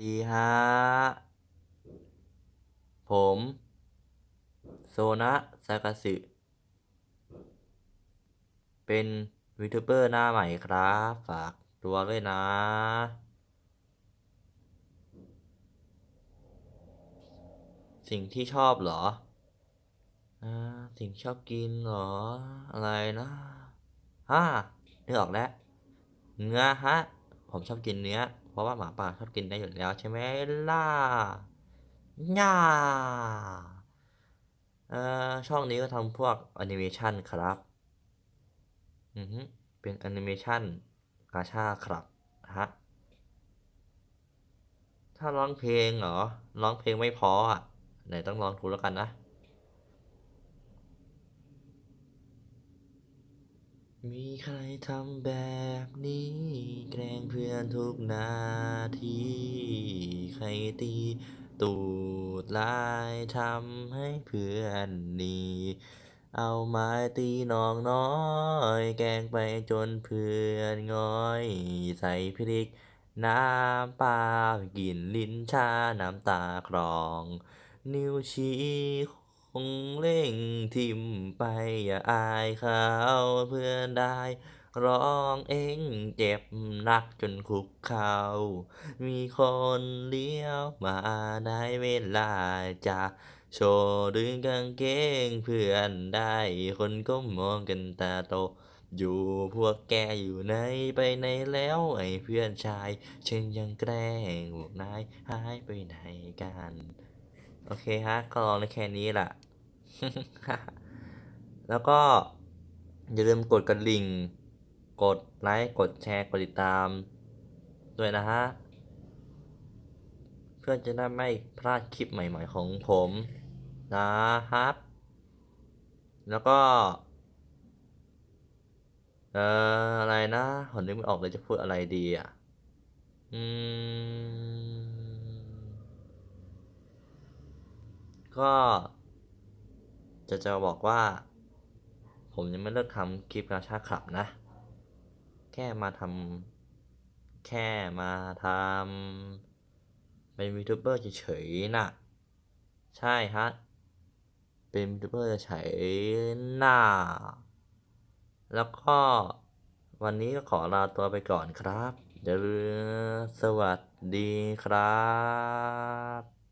ดีฮะ ผม โซนะซากาสึ เป็นยูทูบเบอร์หน้าใหม่ครับ ฝากตัวด้วยนะ สิ่งที่ชอบเหรออสิ่งชอบกินเหรอ อะไรนะฮ่านึกออกแล้ว เนื้อฮะ ผมชอบกินเนื้อ เพราะว่าหมาป่าชอบกินได้อยู่แล้วใช่ไหมล่ะย่าเอ่อช่องนี้ก็ทำพวกแอนิเมชันครับ อือฮึเป็นแอนิเมชันกาชาครับฮะถ้าร้องเพลงเหรอ ร้องเพลงไม่พออะ ไหนต้องลองดูแล้วกันนะ มีใครทำแบบนี้ แกล้งเพื่อนทุกนาที ใครตีตูดลายทำให้เพื่อนหนีเอาไม้ตีน้องน้อย แกล้งไปจนเพื่อนง้อย ใส่พริก น้ำปลากินลิ้นชาน้ำตาคลอง นิ้วชี้ งเล่งทิมไปอย่าอายเขาเพื่อนได้ ร้องเองเจ็บหนักจนคุกเข่ามีคนเลี้ยวมาได้เวลาจะโชว์ดึงกางเกงเพื่อนได้ คนก็มองกันตาโต อยู่พวกแกอยู่ไหนไปไหนแล้วไอ้เพื่อนชายฉันยังแกล้งพวกนายหายไปไหนกัน โอเคฮะ ก็ลองได้แค่นี้แหละ แล้วก็ อย่าลืมกดกระลิ่ง กดไลค์ กดแชร์ กดติดตาม ด้วยนะฮะ เพื่อจะได้ไม่พลาดคลิปใหม่ๆของผม นะครับ แล้วก็ เอ่อ อะไรนะผมนึกไม่ออกเลยจะพูดอะไรดีอะ อืม ก็จะจะบอกว่า ผมยังไม่เลิกทำคลิปกาชาขับนะ แค่มาทำแค่มาทำเป็นยูทูบเบอร์เฉยๆน่ะ ใช่ฮะ เป็นยูทูบเบอร์เฉยๆน่ะ แล้วก็วันนี้ก็ขอลาตัวไปก่อนครับเดี๋ยวสวัสดีครับ